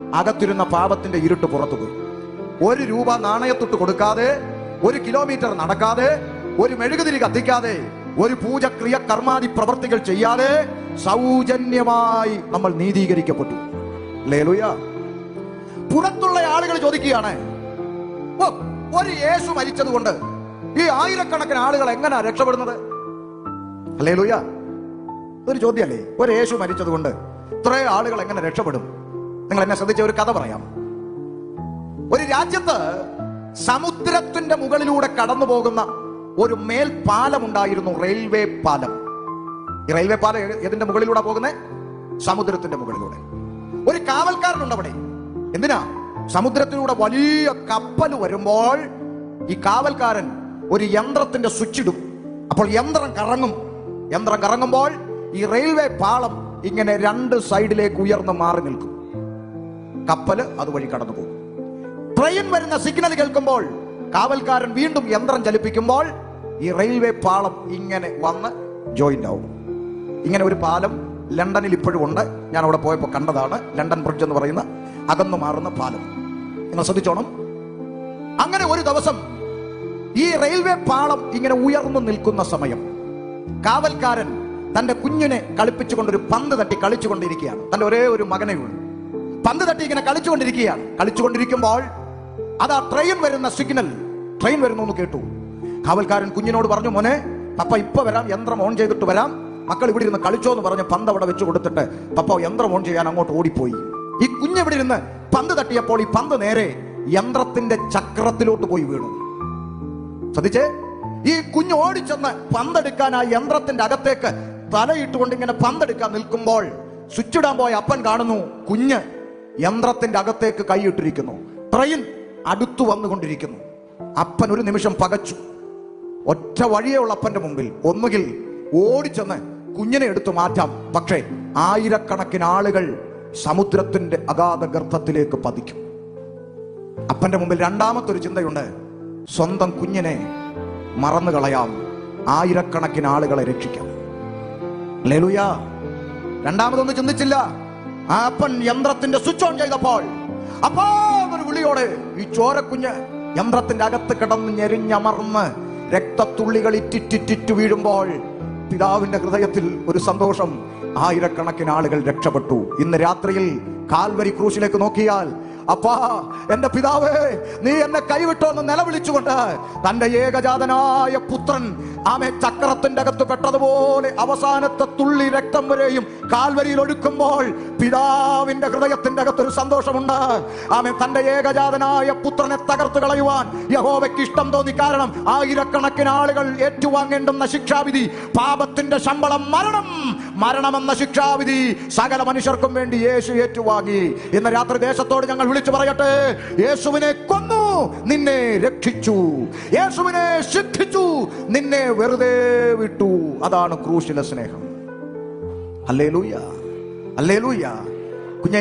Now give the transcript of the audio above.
അകത്തിരുന്ന പാപത്തിന്റെ ഇരുട്ട് പുറത്തു പോയി. ഒരു രൂപ നാണയത്തൊട്ട് കൊടുക്കാതെ ഒരു കിലോമീറ്റർ നടക്കാതെ ഒരു മെഴുകുതിരി കത്തിക്കാതെ ഒരു പൂജക്രിയ കർമാദി പ്രവർത്തികൾ ചെയ്യാതെ സൗജന്യമായി നമ്മൾ നീതീകരിക്കപ്പെട്ടു. ലേലുയ. പുറത്തുള്ള ആളുകൾ ചോദിക്കുകയാണ് "ഓ, ഒരു യേശു മരിച്ചതുകൊണ്ട് ഈ ആയിരക്കണക്കിന് ആളുകൾ എങ്ങനെയാ രക്ഷപ്പെടുന്നത്? അല്ലേ ലുയ ഒരു ചോദ്യമല്ലേ ഒരു യേശു മരിച്ചതുകൊണ്ട് ഇത്രയും ആളുകൾ എങ്ങനെ രക്ഷപ്പെടും? നിങ്ങൾ എന്നെ ശ്രദ്ധിച്ച ഒരു കഥ പറയാം. ഒരു രാജ്യത്ത് സമുദ്രത്തിന്റെ മുകളിലൂടെ കടന്നു പോകുന്ന ഒരു മേൽപ്പാലം ഉണ്ടായിരുന്നു റെയിൽവേ പാലം. ഈ റെയിൽവേ പാലം ഏതിന്റെ മുകളിലൂടെ പോകുന്നത് സമുദ്രത്തിന്റെ മുകളിലൂടെ. ഒരു കാവൽക്കാരനുണ്ട് അവിടെ എന്തിനാ? സമുദ്രത്തിലൂടെ വലിയ കപ്പൽ വരുമ്പോൾ ഈ കാവൽക്കാരൻ ഒരു യന്ത്രത്തിന്റെ സ്വിച്ച് ഇടും അപ്പോൾ യന്ത്രം കറങ്ങും. യന്ത്രം കറങ്ങുമ്പോൾ ഈ റെയിൽവേ പാളം ഇങ്ങനെ രണ്ട് സൈഡിലേക്ക് ഉയർന്ന് മാറി നിൽക്കും. കപ്പൽ അതുവഴി കടന്നു പോകും ട്രെയിൻ വരുന്ന സിഗ്നൽ കേൾക്കുമ്പോൾ കാവൽക്കാരൻ വീണ്ടും യന്ത്രം ചലിപ്പിക്കുമ്പോൾ ഈ റെയിൽവേ പാളം ഇങ്ങനെ വന്ന് ജോയിന്റ് ആവും. ഇങ്ങനെ ഒരു പാലം ലണ്ടനിൽ ഇപ്പോഴും ഉണ്ട്. ഞാൻ അവിടെ പോയപ്പോൾ കണ്ടതാണ്. ലണ്ടൻ ബ്രിഡ്ജ് എന്ന് പറയുന്ന അകന്നു മാറുന്ന പാലം. നിങ്ങൾ ശ്രദ്ധിച്ചോണം. അങ്ങനെ ഒരു ദിവസം ഈ റെയിൽവേ പാളം ഇങ്ങനെ ഉയർന്നു നിൽക്കുന്ന സമയം കാവൽക്കാരൻ തന്റെ കുഞ്ഞിനെ കളിപ്പിച്ചുകൊണ്ട് ഒരു പന്ത് തട്ടി കളിച്ചുകൊണ്ടിരിക്കുകയാണ്. തന്റെ ഒരേ ഒരു മകനേ പന്ത് തട്ടി ഇങ്ങനെ കളിച്ചുകൊണ്ടിരിക്കുകയാണ്. കളിച്ചുകൊണ്ടിരിക്കുമ്പോൾ അതാ ട്രെയിൻ വരുന്ന സിഗ്നൽ ട്രെയിൻ വരുന്നു എന്ന് കേട്ടു. കാവൽക്കാരൻ കുഞ്ഞിനോട് പറഞ്ഞു മോനെ പപ്പ ഇപ്പൊ വരാം യന്ത്രം ഓൺ ചെയ്തിട്ട് വരാം. മക്കൾ ഇവിടെ ഇരുന്ന് കളിച്ചോ എന്ന് പറഞ്ഞ് പന്ത് അവിടെ വെച്ച് കൊടുത്തിട്ട് പപ്പ യന്ത്രം ഓൺ ചെയ്യാൻ അങ്ങോട്ട് ഓടിപ്പോയി. ഈ കുഞ്ഞ് ഇവിടെ ഇരുന്ന് പന്ത് തട്ടിയപ്പോൾ ഈ പന്ത് നേരെ യന്ത്രത്തിന്റെ ചക്രത്തിലോട്ട് പോയി വീണു. ശ്രദ്ധിച്ചേ? ഈ കുഞ്ഞ് ഓടിച്ചെന്ന് പന്തെടുക്കാൻ ആ യന്ത്രത്തിന്റെ അകത്തേക്ക് തലയിട്ടുകൊണ്ട് ഇങ്ങനെ പന്തെടുക്കാൻ നിൽക്കുമ്പോൾ സ്വിച്ച് ഇടാൻ പോയ അപ്പൻ കാണുന്നു കുഞ്ഞ് യന്ത്രത്തിന്റെ അകത്തേക്ക് കൈയിട്ടിരിക്കുന്നു. ട്രെയിൻ അടുത്തു വന്നുകൊണ്ടിരിക്കുന്നു. അപ്പൻ ഒരു നിമിഷം പകച്ചു. ഒറ്റ വഴിയേ ഉള്ള അപ്പന്റെ മുമ്പിൽ. ഒന്നുകിൽ ഓടിച്ചെന്ന് കുഞ്ഞിനെ എടുത്തു മാറ്റാം. പക്ഷേ ആയിരക്കണക്കിന് ആളുകൾ സമുദ്രത്തിന്റെ അഗാധ ഗർഭത്തിലേക്ക് പതിക്കും. അപ്പന്റെ മുമ്പിൽ രണ്ടാമത്തെ ഒരു ചിന്തയുണ്ട്. സ്വന്തം കുഞ്ഞിനെ മറന്നു കളയാം. ആയിരക്കണക്കിന് ആളുകളെ രക്ഷിക്കാം. ലലുയാ രണ്ടാമതൊന്നും ചിന്തിച്ചില്ല. ആ അപ്പൻ യന്ത്രത്തിന്റെ സ്വിച്ച് ഓൺ ചെയ്തപ്പോൾ അപ്പോ ഒരു വിളിയോടെ ഈ ചോരക്കുഞ്ഞ് യന്ത്രത്തിന്റെ അകത്ത് കിടന്ന് ഞെരിഞ്ഞമർന്ന് രക്തത്തുള്ളികൾ ഇറ്റിറ്റിറ്റിറ്റ് വീഴുമ്പോൾ പിതാവിന്റെ ഹൃദയത്തിൽ ഒരു സന്തോഷം ആയിരക്കണക്കിന് ആളുകൾ രക്ഷപ്പെട്ടു. ഇന്ന് രാത്രിയിൽ കാൽവരി ക്രൂശിലേക്ക് നോക്കിയാൽ അപ്പാ എന്റെ പിതാവേ നീ എന്നെ കൈവിട്ടോ എന്ന് നിലവിളിച്ചുകൊണ്ട് തന്റെ ഏകജാതനായ പുത്രൻ ആമേ ചക്രത്തിന്റെ അകത്ത് പെട്ടതുപോലെ അവസാനത്തെ തുള്ളി രക്തം വരെയും കാൽവരിയിൽ ഒഴുക്കുമ്പോൾ പിതാവിന്റെ ഹൃദയത്തിന്റെ ഒരു സന്തോഷമുണ്ട്. ആമെ തന്റെ ഏകജാതനായ പുത്രനെ തകർത്ത് കളയുവാൻ യഹോവയ്ക്ക് ഇഷ്ടം തോന്നി. കാരണം ആയിരക്കണക്കിന് ആളുകൾ ഏറ്റുവാങ്ങേണ്ടുന്ന ശിക്ഷാവിധി പാപത്തിന്റെ ശമ്പളം മരണം മരണമെന്ന ശിക്ഷാവിധി സകല മനുഷ്യർക്കും വേണ്ടി യേശു ഏറ്റുവാങ്ങി. ഇന്ന് രാത്രി ദേശത്തോട് ഞങ്ങൾ വിളിച്ചു പറയട്ടെ. യേശുവിനെ കൊന്നു നിന്നെ രക്ഷിച്ചു. യേശുവിനെ ശിക്ഷിച്ചു നിന്നെ വെറുതെ വിട്ടു. അതാണ് ക്രൂശിലെ സ്നേഹം. അല്ലേ ലൂയ അല്ലേ ലൂയ കുഞ്ഞ